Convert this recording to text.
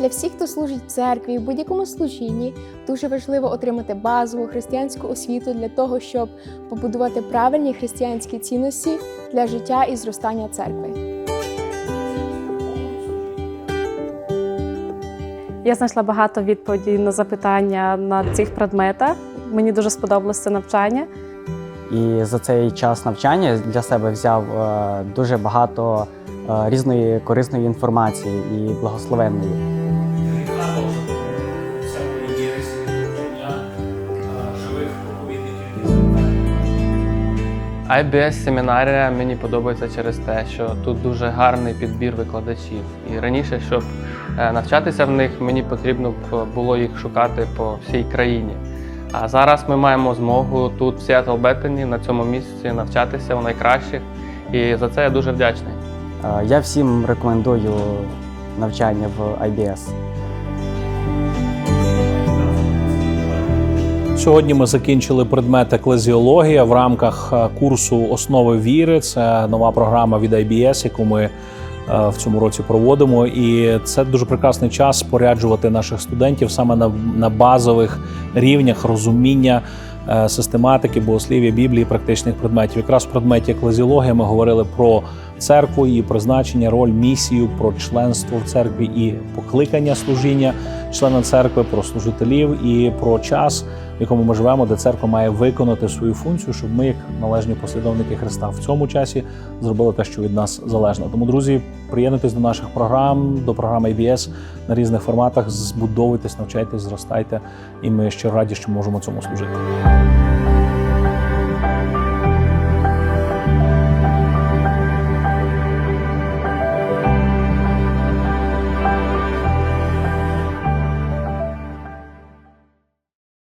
Для всіх, хто служить в церкві, в будь-якому служінні, дуже важливо отримати базову християнську освіту для того, щоб побудувати правильні християнські цінності для життя і зростання церкви. Я знайшла багато відповідей на запитання на цих предметах. Мені дуже сподобалося це навчання. І за цей час навчання для себе взяв е, дуже багато е, різної корисної інформації і благословенної. IBS семінарія мені подобається через те, що тут дуже гарний підбір викладачів. І раніше, щоб е, навчатися в них, мені потрібно б було їх шукати по всій країні. А зараз ми маємо змогу тут, в Сіатл Беттені, на цьому місці навчатися у найкращих. І за це я дуже вдячний. Е, Я всім рекомендую навчання в IBS. Сьогодні ми закінчили предмет еклезіологія в рамках е, курсу Основи віри. Це нова програма від IBS, яку ми е, в цьому році проводимо. І це дуже прекрасний час споряджувати наших студентів саме на, на базових рівнях розуміння е, систематики, богослів'я, Біблії, практичних предметів. Якраз в предметі еклезіологія ми говорили про церкву, її призначення, роль, місію, про членство в церкві і покликання служіння члена церкви, про служителів і про час, в якому ми живемо, де церква має виконати свою функцію, щоб ми, як належні послідовники Христа, в цьому часі зробили те, що від нас залежно. Тому, друзі, приєднуйтесь до наших програм, до програми IBS на різних форматах. Збудовуйтесь, навчайтесь, зростайте, і ми ще раді, що можемо цьому служити.